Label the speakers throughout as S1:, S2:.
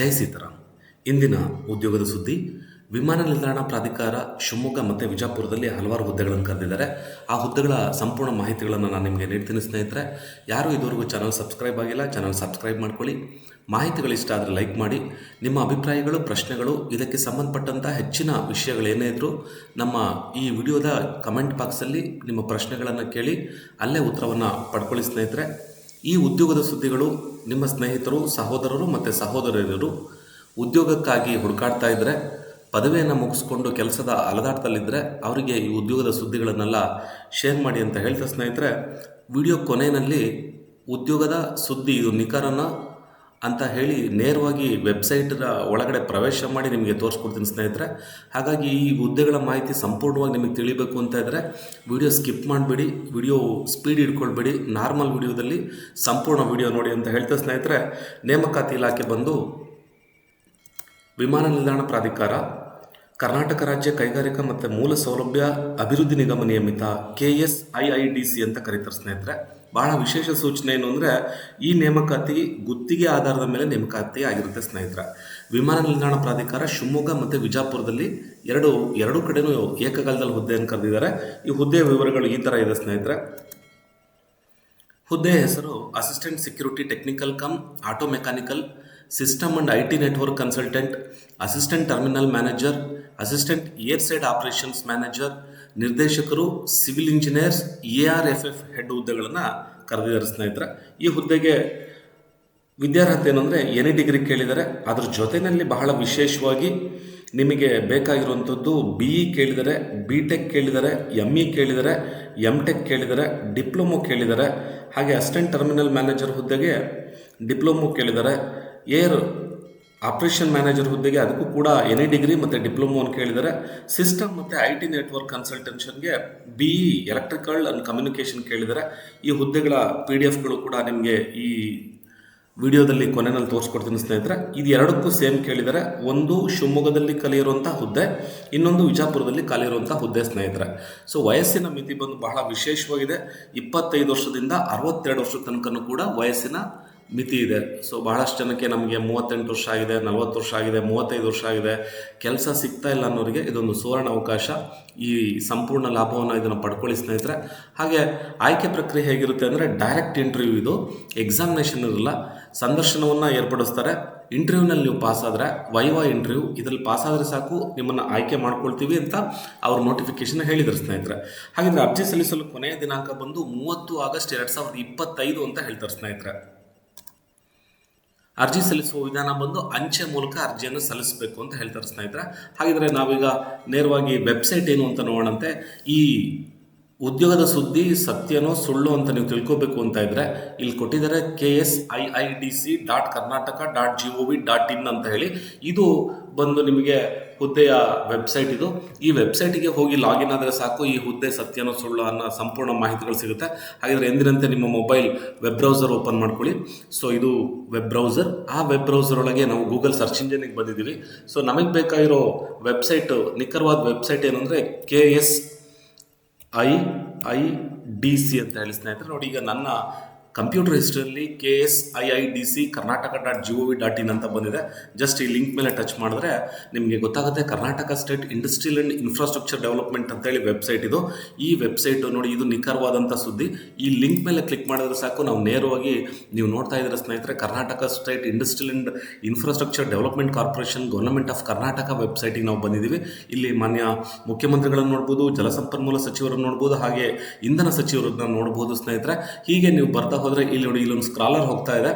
S1: ಜೈ ಸೀತಾರಾಮ್. ಇಂದಿನ ಉದ್ಯೋಗದ ಸುದ್ದಿ, ವಿಮಾನ ನಿಲ್ದಾಣ ಪ್ರಾಧಿಕಾರ ಶಿವಮೊಗ್ಗ ಮತ್ತು ವಿಜಾಪುರದಲ್ಲಿ ಹಲವಾರು ಹುದ್ದೆಗಳನ್ನು ಕರೆದಿದ್ದಾರೆ. ಆ ಹುದ್ದೆಗಳ ಸಂಪೂರ್ಣ ಮಾಹಿತಿಗಳನ್ನು ನಾನು ನಿಮಗೆ ನೀಡ್ತೀನಿ ಸ್ನೇಹಿತರೆ. ಯಾರು ಇದುವರೆಗೂ ಚಾನಲ್ ಸಬ್ಸ್ಕ್ರೈಬ್ ಆಗಿಲ್ಲ, ಚಾನಲ್ ಸಬ್ಸ್ಕ್ರೈಬ್ ಮಾಡ್ಕೊಳ್ಳಿ. ಮಾಹಿತಿಗಳು ಇಷ್ಟ ಆದರೆ ಲೈಕ್ ಮಾಡಿ. ನಿಮ್ಮ ಅಭಿಪ್ರಾಯಗಳು, ಪ್ರಶ್ನೆಗಳು, ಇದಕ್ಕೆ ಸಂಬಂಧಪಟ್ಟಂಥ ಹೆಚ್ಚಿನ ವಿಷಯಗಳೇನೇ ಇದ್ದರೂ ನಮ್ಮ ಈ ವಿಡಿಯೋದ ಕಮೆಂಟ್ ಬಾಕ್ಸಲ್ಲಿ ನಿಮ್ಮ ಪ್ರಶ್ನೆಗಳನ್ನು ಕೇಳಿ ಅಲ್ಲೇ ಉತ್ತರವನ್ನು ಪಡ್ಕೊಳ್ಳಿ ಸ್ನೇಹಿತರೆ. ಈ ಉದ್ಯೋಗದ ಸುದ್ದಿಗಳು ನಿಮ್ಮ ಸ್ನೇಹಿತರು, ಸಹೋದರರು ಮತ್ತು ಸಹೋದರಿಯರು ಉದ್ಯೋಗಕ್ಕಾಗಿ ಹುಡುಕಾಡ್ತಾ ಇದ್ದರೆ ಪದವಿಯನ್ನು ಮುಗಿಸ್ಕೊಂಡು ಕೆಲಸದ ಅಲದಾಟದಲ್ಲಿದ್ದರೆ ಅವರಿಗೆ ಈ ಉದ್ಯೋಗದ ಸುದ್ದಿಗಳನ್ನೆಲ್ಲ ಶೇರ್ ಮಾಡಿ ಅಂತ ಹೇಳ್ತಾ ಸ್ನೇಹಿತರೆ ವಿಡಿಯೋ ಕೊನೆಯಲ್ಲಿ ಉದ್ಯೋಗದ ಸುದ್ದಿ, ಇದು ನಿಖರನ ಅಂತ ಹೇಳಿ ನೇರವಾಗಿ ವೆಬ್ಸೈಟ್ನ ಒಳಗಡೆ ಪ್ರವೇಶ ಮಾಡಿ ನಿಮಗೆ ತೋರಿಸ್ಕೊಡ್ತೀನಿ ಸ್ನೇಹಿತರೆ. ಹಾಗಾಗಿ ಈ ಹುದ್ದೆಗಳ ಮಾಹಿತಿ ಸಂಪೂರ್ಣವಾಗಿ ನಿಮಗೆ ತಿಳಿಬೇಕು ಅಂತ ಇದ್ದರೆ ವಿಡಿಯೋ ಸ್ಕಿಪ್ ಮಾಡಬೇಡಿ ವಿಡಿಯೋ ಸ್ಪೀಡ್ ಇಟ್ಕೊಳ್ಬೇಡಿ ನಾರ್ಮಲ್ ವಿಡಿಯೋದಲ್ಲಿ ಸಂಪೂರ್ಣ ವಿಡಿಯೋ ನೋಡಿ ಅಂತ ಹೇಳ್ತಾ ಸ್ನೇಹಿತರೆ, ನೇಮಕಾತಿ ಇಲಾಖೆ ಬಂದು ವಿಮಾನ ನಿಲ್ದಾಣ ಪ್ರಾಧಿಕಾರ, ಕರ್ನಾಟಕ ರಾಜ್ಯ ಕೈಗಾರಿಕಾ ಮತ್ತು ಮೂಲ ಸೌಲಭ್ಯ ಅಭಿವೃದ್ಧಿ ನಿಗಮ ನಿಯಮಿತ K S I I D C ಅಂತ ಕರೀತಾರೆ ಸ್ನೇಹಿತರೆ. ಬಹಳ ವಿಶೇಷ ಸೂಚನೆ ಏನು ಅಂದರೆ ಈ ನೇಮಕಾತಿ ಗುತ್ತಿಗೆ ಆಧಾರದ ಮೇಲೆ ನೇಮಕಾತಿ ಆಗಿರುತ್ತೆ ಸ್ನೇಹಿತರ. ವಿಮಾನ ನಿಲ್ದಾಣ ಪ್ರಾಧಿಕಾರ ಶಿವಮೊಗ್ಗ ಮತ್ತು ವಿಜಾಪುರದಲ್ಲಿ ಎರಡು ಎರಡು ಕಡೆನೂ ಏಕಕಾಲದಲ್ಲಿ ಹುದ್ದೆಯನ್ನು ಕರೆದಿದ್ದಾರೆ. ಈ ಹುದ್ದೆಯ ವಿವರಗಳು ಈ ಥರ ಇದೆ ಸ್ನೇಹಿತರೆ. ಹುದ್ದೆಯ ಹೆಸರು assistant security technical cum auto mechanical system and I T network consultant assistant terminal manager assistant air side operations manager ನಿರ್ದೇಶಕರು, civil engineers, A R F F head ಹುದ್ದೆಗಳನ್ನು ಕರೆದಿದ್ದಾರೆ ಸ್ನೇಹಿತರೆ ಈ ಹುದ್ದೆಗೆ ವಿದ್ಯಾರ್ಹತೆ ಏನಂದರೆ ಎನಿ ಡಿಗ್ರಿ ಕೇಳಿದರೆ ಅದ್ರ ಜೊತೆಯಲ್ಲಿ ಬಹಳ ವಿಶೇಷವಾಗಿ ನಿಮಗೆ ಬೇಕಾಗಿರುವಂಥದ್ದು ಬಿ ಇ ಕೇಳಿದರೆ ಬಿ ಟೆಕ್ ಕೇಳಿದರೆ ಎಂ ಇ ಕೇಳಿದರೆ ಎಂ ಟೆಕ್ ಕೇಳಿದರೆ ಡಿಪ್ಲೊಮೊ ಕೇಳಿದರೆ ಹಾಗೆ ಅಸಿಸ್ಟೆಂಟ್ ಟರ್ಮಿನಲ್ ಮ್ಯಾನೇಜರ್ ಹುದ್ದೆಗೆ ಡಿಪ್ಲೊಮೊ ಕೇಳಿದರೆ ಏರ್ ಆಪರೇಷನ್ ಮ್ಯಾನೇಜರ್ ಹುದ್ದೆಗೆ ಅದಕ್ಕೂ ಕೂಡ ಎನಿ ಡಿಗ್ರಿ ಮತ್ತು ಅಂತ ಕೇಳಿದ್ದಾರೆ. ಸಿಸ್ಟಮ್ ಮತ್ತು I T network ಕನ್ಸಲ್ಟೆನ್ಷನ್ಗೆ B E electrical and communication ಕೇಳಿದರೆ ಈ ಹುದ್ದೆಗಳ ಪಿ ಡಿ ಎಫ್ಗಳು ಕೂಡ ನಿಮಗೆ ಈ ವಿಡಿಯೋದಲ್ಲಿ ಕೊನೆಯಲ್ಲಿ ತೋರಿಸ್ಕೊಡ್ತೀನಿ ಸ್ನೇಹಿತರೆ. ಇದು ಎರಡಕ್ಕೂ ಸೇಮ್ ಕೇಳಿದರೆ ಒಂದು ಶಿವಮೊಗ್ಗದಲ್ಲಿ ಕಲಿಯಿರುವಂಥ ಹುದ್ದೆ, ಇನ್ನೊಂದು ವಿಜಾಪುರದಲ್ಲಿ ಕಲಿಯಿರುವಂಥ ಹುದ್ದೆ ಸ್ನೇಹಿತರೆ. ಸೊ ವಯಸ್ಸಿನ ಮಿತಿ ಬಂದು ಬಹಳ ವಿಶೇಷವಾಗಿದೆ. ಇಪ್ಪತ್ತೈದು ವರ್ಷದಿಂದ ಅರವತ್ತೆರಡು ವರ್ಷದ ತನಕನೂ ಕೂಡ ವಯಸ್ಸಿನ ಮಿತಿ ಇದೆ. ಸೊ ಬಹಳಷ್ಟು ಜನಕ್ಕೆ ನಮಗೆ ಮೂವತ್ತೆಂಟು ವರ್ಷ ಆಗಿದೆ, ನಲವತ್ತು ವರ್ಷ ಆಗಿದೆ, ಮೂವತ್ತೈದು ವರ್ಷ ಆಗಿದೆ. ಕೆಲಸ ಸಿಗ್ತಾ ಇಲ್ಲ ಅನ್ನೋರಿಗೆ ಇದೊಂದು ಸುವರ್ಣ ಅವಕಾಶ. ಈ ಸಂಪೂರ್ಣ ಲಾಭವನ್ನು ಇದನ್ನು ಪಡ್ಕೊಳ್ಳಿ ಸ್ನೇಹಿತರೆ. ಹಾಗೆ ಆಯ್ಕೆ ಪ್ರಕ್ರಿಯೆ ಹೇಗಿರುತ್ತೆ ಅಂದರೆ ಡೈರೆಕ್ಟ್ ಇಂಟರ್ವ್ಯೂ ಇದು. ಎಕ್ಸಾಮಿನೇಷನ್ ಇರಲ್ಲ. ಸಂದರ್ಶನವನ್ನು ಏರ್ಪಡಿಸ್ತಾರೆ. ಇಂಟರ್ವ್ಯೂನಲ್ಲಿ ನೀವು ಪಾಸ್ ಆದರೆ, ವೈವಾ ಇಂಟರ್ವ್ಯೂ ಇದರಲ್ಲಿ ಪಾಸ್ ಆದರೆ ಸಾಕು, ನಿಮ್ಮನ್ನು ಆಯ್ಕೆ ಮಾಡ್ಕೊಳ್ತೀವಿ ಅಂತ ಅವ್ರ ನೋಟಿಫಿಕೇಶನ್ ಹೇಳಿದ್ರು ಸ್ನೇಹಿತರೆ. ಹಾಗಿದ್ರೆ ಅರ್ಜಿ ಸಲ್ಲಿಸಲು ಕೊನೆಯ ದಿನಾಂಕ ಬಂದು ಮೂವತ್ತು ಆಗಸ್ಟ್ ಎರಡು ಸಾವಿರದ ಇಪ್ಪತ್ತೈದು ಅಂತ ಹೇಳ್ತಾರೆ ಸ್ನೇಹಿತರೆ. ಅರ್ಜಿ ಸಲ್ಲಿಸುವ ವಿಧಾನ ಬಂದು ಅಂಚೆ ಮೂಲಕ ಅರ್ಜಿಯನ್ನು ಸಲ್ಲಿಸಬೇಕು ಅಂತ ಹೇಳ್ತಾರೆ ಸ್ನೇಹಿತರೆ. ಹಾಗಿದ್ರೆ ನಾವೀಗ ನೇರವಾಗಿ ವೆಬ್ಸೈಟ್ ಏನು ಅಂತ ನೋಡೋಣಂತೆ. ಈ ಉದ್ಯೋಗದ ಸುದ್ದಿ, ಸತ್ಯನೋ ಸುಳ್ಳು ಅಂತ ನೀವು ತಿಳ್ಕೋಬೇಕು ಅಂತ ಇದ್ರೆ ಇಲ್ಲಿ ಕೊಟ್ಟಿದ್ದಾರೆ K S I I D C dot Karnataka dot G O V dot in ಅಂತ ಹೇಳಿ. ಇದು ಬಂದು ನಿಮಗೆ ಹುದ್ದೆಯ ವೆಬ್ಸೈಟ್ ಇದು. ಈ ವೆಬ್ಸೈಟಿಗೆ ಹೋಗಿ ಲಾಗಿನ್ ಆದರೆ ಸಾಕು, ಈ ಹುದ್ದೆ ಸತ್ಯನೋ ಸುಳ್ಳು ಅನ್ನೋ ಸಂಪೂರ್ಣ ಮಾಹಿತಿಗಳು ಸಿಗುತ್ತೆ. ಹಾಗಿದ್ರೆ ಎಂದಿನಂತೆ ನಿಮ್ಮ ಮೊಬೈಲ್ ವೆಬ್ ಬ್ರೌಸರ್ ಓಪನ್ ಮಾಡ್ಕೊಳ್ಳಿ. ಸೊ ಇದು ವೆಬ್ ಬ್ರೌಸರ್. ಆ ವೆಬ್ ಬ್ರೌಸರ್ ಒಳಗೆ ನಾವು ಗೂಗಲ್ ಸರ್ಚ್ ಇಂಜಿನಿಗೆ ಬಂದಿದ್ದೀವಿ. ಸೊ ನಮಗೆ ಬೇಕಾಗಿರೋ ವೆಬ್ಸೈಟ್, ನಿಖರವಾದ ವೆಬ್ಸೈಟ್ ಏನಂದರೆ K S I I D C ಅಂತ ಹೇಳಿ ಸ್ನೇಹಿತರೆ ನೋಡಿ ಈಗ ನನ್ನ computer ಹಿಸ್ಟ್ರಿಯಲ್ಲಿ K S I I D C Karnataka dot G O V dot in ಅಂತ ಬಂದಿದೆ. ಜಸ್ಟ್ ಈ ಲಿಂಕ್ ಮೇಲೆ ಟಚ್ ಮಾಡಿದ್ರೆ ನಿಮಗೆ ಗೊತ್ತಾಗುತ್ತೆ Karnataka state industrial and infrastructure development ಅಂತೇಳಿ ವೆಬ್ಸೈಟ್ ಇದು. ಈ ವೆಬ್ಸೈಟು ನೋಡಿ, ಇದು ನಿಖರವಾದಂಥ ಸುದ್ದಿ. ಈ ಲಿಂಕ್ ಮೇಲೆ ಕ್ಲಿಕ್ ಮಾಡಿದ್ರೆ ಸಾಕು. ನಾವು ನೇರವಾಗಿ ನೀವು ನೋಡ್ತಾ ಇದ್ದೀರ ಸ್ನೇಹಿತರೆ, Karnataka state industrial and infrastructure development corporation government of Karnataka ವೆಬ್ಸೈಟಿಗೆ ನಾವು ಬಂದಿದ್ದೀವಿ. ಇಲ್ಲಿ ಮಾನ್ಯ ಮುಖ್ಯಮಂತ್ರಿಗಳನ್ನು ನೋಡ್ಬೋದು, ಜಲಸಂಪನ್ಮೂಲ ಸಚಿವರನ್ನು ನೋಡ್ಬೋದು, ಹಾಗೆ ಇಂಧನ ಸಚಿವರನ್ನ ನೋಡ್ಬೋದು ಸ್ನೇಹಿತರೆ. ಹೀಗೆ ನೀವು ಬರ್ತಾ ಹೋದರೆ ಇಲ್ಲಿ ನೋಡಿ ಇಲ್ಲೊಂದು ಸ್ಕ್ರಾಲರ್ ಹೋಗ್ತಾ ಇದೆ.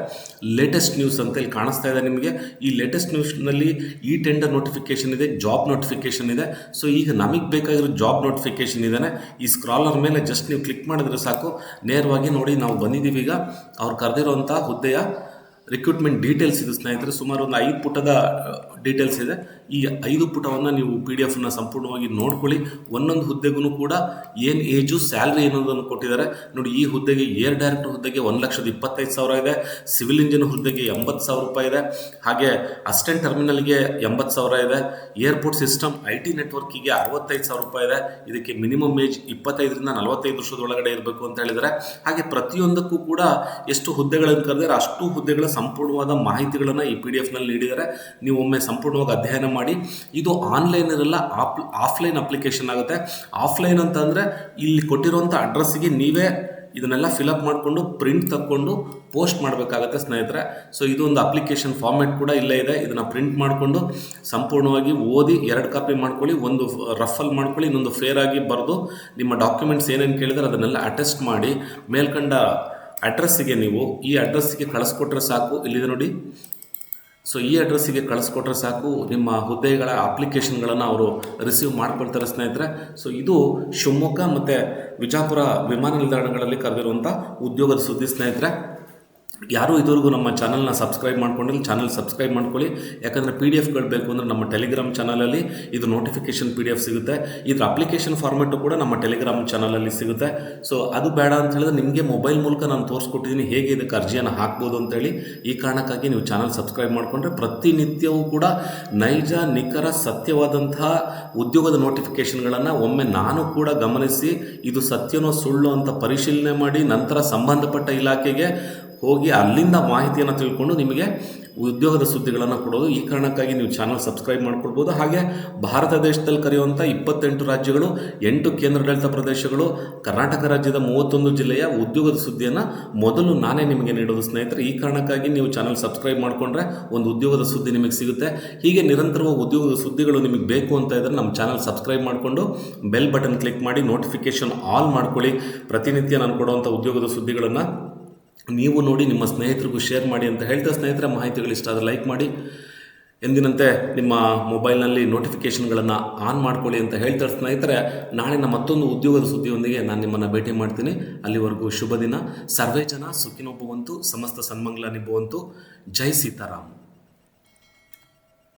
S1: ಲೇಟೆಸ್ಟ್ ನ್ಯೂಸ್ ಅಂತ ಇಲ್ಲಿ ಕಾಣಿಸ್ತಾ ಇದೆ ನಿಮಗೆ. ಈ ಲೇಟೆಸ್ಟ್ ನ್ಯೂಸ್ನಲ್ಲಿ ಈ ಟೆಂಡರ್ ನೋಟಿಫಿಕೇಶನ್ ಇದೆ ಜಾಬ್ ನೋಟಿಫಿಕೇಶನ್ ಇದೆ. ಸೊ ಈಗ ನಮಗೆ ಬೇಕಾಗಿರೋ ಜಾಬ್ ನೋಟಿಫಿಕೇಶನ್ ಇದೆ ಈ ಸ್ಕ್ರಾಲರ್ ಮೇಲೆ ಜಸ್ಟ್ ನೀವು ಕ್ಲಿಕ್ ಮಾಡಿದ್ರೆ ಸಾಕು. ನೇರವಾಗಿ ನೋಡಿ ನಾವು ಬಂದಿದ್ದೀವಿ ಈಗ. ಅವ್ರು ಕರೆದಿರುವಂಥ ಹುದ್ದೆಯ ರಿಕ್ರೂಟ್ಮೆಂಟ್ ಡೀಟೇಲ್ಸ್ ಇದೆ ಸ್ನೇಹಿತರೆ. ಸುಮಾರು ಒಂದು ಐದು ಪುಟದ ಡೀಟೇಲ್ಸ್ ಇದೆ. ಈ ಐದು ಪುಟವನ್ನು ನೀವು ಪಿ ಡಿ ಎಫ್ನ ಸಂಪೂರ್ಣವಾಗಿ ನೋಡ್ಕೊಳ್ಳಿ. ಒಂದೊಂದು ಹುದ್ದೆಗೂ ಕೂಡ ಏನು ಏಜು ಸ್ಯಾಲ್ರಿ ಏನೋದನ್ನು ಕೊಟ್ಟಿದ್ದಾರೆ. ನೋಡಿ, ಈ ಹುದ್ದೆಗೆ ಏರ್ ಡೈರೆಕ್ಟರ್ ಹುದ್ದೆಗೆ ಒಂದು ಲಕ್ಷದ ಇಪ್ಪತ್ತೈದು ಸಾವಿರ ಇದೆ. ಸಿವಿಲ್ ಇಂಜಿನ್ ಹುದ್ದೆಗೆ ಎಂಬತ್ತು ಸಾವಿರ ರೂಪಾಯಿ ಇದೆ. ಹಾಗೆ ಅಸ್ಟೆಂಟ್ ಟರ್ಮಿನಲ್ಗೆ ಎಂಬತ್ತು ಸಾವಿರ ಇದೆ. ಏರ್ಪೋರ್ಟ್ ಸಿಸ್ಟಮ್ ಐ ಟಿ ನೆಟ್ವರ್ಕಿಗೆ ಅರವತ್ತೈದು ಸಾವಿರ ರೂಪಾಯಿ ಇದೆ. ಇದಕ್ಕೆ ಮಿನಿಮಮ್ ಏಜ್ ಇಪ್ಪತ್ತೈದರಿಂದ ನಲವತ್ತೈದು ವರ್ಷದ ಒಳಗಡೆ ಇರಬೇಕು ಅಂತ ಹೇಳಿದರೆ ಹಾಗೆ ಪ್ರತಿಯೊಂದಕ್ಕೂ ಕೂಡ ಎಷ್ಟು ಹುದ್ದೆಗಳನ್ನು ಕರೆದರೆ ಅಷ್ಟು ಹುದ್ದೆಗಳ ಸಂಪೂರ್ಣವಾದ ಮಾಹಿತಿಗಳನ್ನು ಈ ಪಿ ಡಿ ಎಫ್ನಲ್ಲಿ ನೀಡಿದ್ದಾರೆ. ನೀವು ಒಮ್ಮೆ ಸಂಪೂರ್ಣವಾಗಿ ಅಧ್ಯಯನ ಮಾಡಿ. ಇದು ಆನ್ಲೈನ್ ಇರಲ್ಲ ಆಫ್ ಆಫ್ಲೈನ್ ಅಪ್ಲಿಕೇಶನ್ ಆಗುತ್ತೆ. ಆಫ್ಲೈನ್ ಅಂತಂದರೆ ಇಲ್ಲಿ ಕೊಟ್ಟಿರುವಂಥ ಅಡ್ರೆಸ್ಸಿಗೆ ನೀವೇ ಇದನ್ನೆಲ್ಲ ಫಿಲಪ್ ಮಾಡಿಕೊಂಡು ಪ್ರಿಂಟ್ ತಕ್ಕೊಂಡು ಪೋಸ್ಟ್ ಮಾಡಬೇಕಾಗತ್ತೆ ಸ್ನೇಹಿತರೆ. ಸೊ ಇದು ಒಂದು ಅಪ್ಲಿಕೇಶನ್ ಫಾರ್ಮೆಟ್ ಕೂಡ ಇಲ್ಲೇ ಇದೆ. ಇದನ್ನು ಪ್ರಿಂಟ್ ಮಾಡಿಕೊಂಡು ಸಂಪೂರ್ಣವಾಗಿ ಓದಿ, ಎರಡು ಕಾಪಿ ಮಾಡ್ಕೊಳ್ಳಿ, ಒಂದು ರಫಲ್ ಮಾಡ್ಕೊಳ್ಳಿ, ಇನ್ನೊಂದು ಫೇರ್ ಆಗಿ ಬರೆದು ನಿಮ್ಮ ಡಾಕ್ಯುಮೆಂಟ್ಸ್ ಏನೇನು ಕೇಳಿದ್ರೆ ಅದನ್ನೆಲ್ಲ ಅಟೆಸ್ಟ್ ಮಾಡಿ. ಮೇಲ್ಕಂಡ ಅಡ್ರೆಸ್ಸಿಗೆ ನೀವು ಈ ಅಡ್ರೆಸ್ಸಿಗೆ ಕಳಿಸ್ಕೊಟ್ರೆ ಸಾಕು. ಇಲ್ಲಿದೆ ನೋಡಿ? ಸೊ ಈ ಅಡ್ರೆಸ್ಸಿಗೆ ಕಳಿಸ್ಕೊಟ್ರೆ ಸಾಕು. ನಿಮ್ಮ ಹುದ್ದೆಗಳ ಅಪ್ಲಿಕೇಶನ್ಗಳನ್ನು ಅವರು ರಿಸೀವ್ ಮಾಡ್ಕೊಳ್ತಾರೆ ಸ್ನೇಹಿತರೆ. ಸೊ ಇದು ಶಿವಮೊಗ್ಗ ಮತ್ತು ವಿಜಾಪುರ ವಿಮಾನ ನಿಲ್ದಾಣಗಳಲ್ಲಿ ಕರೆದಿರುವಂಥ ಉದ್ಯೋಗದ ಸುದ್ದಿ ಸ್ನೇಹಿತರೆ. ಯಾರು ಇದುವರೆಗೂ ನಮ್ಮ ಚಾನಲ್ನ ಸಬ್ಸ್ಕ್ರೈಬ್ ಮಾಡ್ಕೊಂಡಿಲ್ಲ, ಚಾನಲ್ ಸಬ್ಸ್ಕ್ರೈಬ್ ಮಾಡ್ಕೊಳ್ಳಿ. ಯಾಕಂದರೆ ಪಿ ಡಿ ಎಫ್ಗಳು ಬೇಕು ಅಂದರೆ ನಮ್ಮ ಟೆಲಿಗ್ರಾಮ್ ಚಾನಲಲ್ಲಿ ಇದು ನೋಟಿಫಿಕೇಶನ್ ಪಿ ಡಿ ಎಫ್ ಸಿಗುತ್ತೆ. ಇದರ ಅಪ್ಲಿಕೇಶನ್ ಫಾರ್ಮೆಟು ಕೂಡ ನಮ್ಮ ಟೆಲಿಗ್ರಾಮ್ ಚಾನಲಲ್ಲಿ ಸಿಗುತ್ತೆ. ಸೊ ಅದು ಬೇಡ ಅಂತ ಹೇಳಿದ್ರೆ ನಿಮಗೆ ಮೊಬೈಲ್ ಮೂಲಕ ನಾನು ತೋರಿಸ್ಕೊಟ್ಟಿದ್ದೀನಿ. ಹೇಗೆ ಇದಕ್ಕೆ ಅರ್ಜಿಯನ್ನು ಹಾಕ್ಬೋದು ಅಂತೇಳಿ ಈ ಕಾರಣಕ್ಕಾಗಿ ನೀವು ಚಾನಲ್ ಸಬ್ಸ್ಕ್ರೈಬ್ ಮಾಡಿಕೊಂಡ್ರೆ ಪ್ರತಿನಿತ್ಯವೂ ಕೂಡ ನೈಜ, ನಿಖರ ಸತ್ಯವಾದಂತಹ ಉದ್ಯೋಗದ ನೋಟಿಫಿಕೇಷನ್ಗಳನ್ನು ಒಮ್ಮೆ ನಾನು ಕೂಡ ಗಮನಿಸಿ, ಇದು ಸತ್ಯನೋ ಸುಳ್ಳು ಅಂತ ಪರಿಶೀಲನೆ ಮಾಡಿ, ನಂತರ ಸಂಬಂಧಪಟ್ಟ ಇಲಾಖೆಗೆ ಹೋಗಿ ಅಲ್ಲಿಂದ ಮಾಹಿತಿಯನ್ನು ತಿಳ್ಕೊಂಡು ನಿಮಗೆ ಉದ್ಯೋಗದ ಸುದ್ದಿಗಳನ್ನು ಕೊಡೋದು. ಈ ಕಾರಣಕ್ಕಾಗಿ ನೀವು ಚಾನಲ್ ಸಬ್ಸ್ಕ್ರೈಬ್ ಮಾಡ್ಕೊಳ್ಬೋದು. ಹಾಗೆ ಭಾರತ ದೇಶದಲ್ಲಿ ಕರೆಯುವಂಥ ಇಪ್ಪತ್ತೆಂಟು ರಾಜ್ಯಗಳು, ಎಂಟು ಕೇಂದ್ರಾಡಳಿತ ಪ್ರದೇಶಗಳು, ಕರ್ನಾಟಕ ರಾಜ್ಯದ ಮೂವತ್ತೊಂದು ಜಿಲ್ಲೆಯ ಉದ್ಯೋಗದ ಸುದ್ದಿಯನ್ನು ಮೊದಲು ನಾನೇ ನಿಮಗೆ ನೀಡೋದು ಸ್ನೇಹಿತರೆ. ಈ ಕಾರಣಕ್ಕಾಗಿ ನೀವು ಚಾನಲ್ ಸಬ್ಸ್ಕ್ರೈಬ್ ಮಾಡಿಕೊಂಡ್ರೆ ಒಂದು ಉದ್ಯೋಗದ ಸುದ್ದಿ ನಿಮಗೆ ಸಿಗುತ್ತೆ. ಹೀಗೆ ನಿರಂತರವಾಗಿ ಉದ್ಯೋಗದ ಸುದ್ದಿಗಳು ನಿಮಗೆ ಬೇಕು ಅಂತ ಇದ್ದರೆ ನಮ್ಮ ಚಾನಲ್ ಸಬ್ಸ್ಕ್ರೈಬ್ ಮಾಡಿಕೊಂಡು ಬೆಲ್ ಬಟನ್ ಕ್ಲಿಕ್ ಮಾಡಿ ನೋಟಿಫಿಕೇಶನ್ ಆಲ್ ಮಾಡ್ಕೊಳ್ಳಿ. ಪ್ರತಿನಿತ್ಯ ನಾನು ಕೊಡುವಂಥ ಉದ್ಯೋಗದ ಸುದ್ದಿಗಳನ್ನು ನೀವು ನೋಡಿ ನಿಮ್ಮ ಸ್ನೇಹಿತರಿಗೂ ಶೇರ್ ಮಾಡಿ ಅಂತ ಹೇಳ್ತಾ ಸ್ನೇಹಿತರ, ಮಾಹಿತಿಗಳು ಇಷ್ಟ ಆದರೆ ಲೈಕ್ ಮಾಡಿ. ಎಂದಿನಂತೆ ನಿಮ್ಮ ಮೊಬೈಲ್ನಲ್ಲಿ ನೋಟಿಫಿಕೇಷನ್ಗಳನ್ನು ಆನ್ ಮಾಡ್ಕೊಳ್ಳಿ ಅಂತ ಹೇಳ್ತಾ ಸ್ನೇಹಿತರೆ ನಾಳಿನ ಮತ್ತೊಂದು ಉದ್ಯೋಗದ ಸುದ್ದಿಯೊಂದಿಗೆ ನಾನು ನಿಮ್ಮನ್ನು ಭೇಟಿ ಮಾಡ್ತೀನಿ. ಅಲ್ಲಿವರೆಗೂ ಶುಭ ದಿನ. ಸರ್ವೇ ಜನ ಸುಖಿನೊಬ್ಬವಂತು ಸಮಸ್ತ ಸನ್ಮಂಗಲ ನಿಬ್ಬುವಂತು ಜೈ ಸೀತಾರಾಮ್.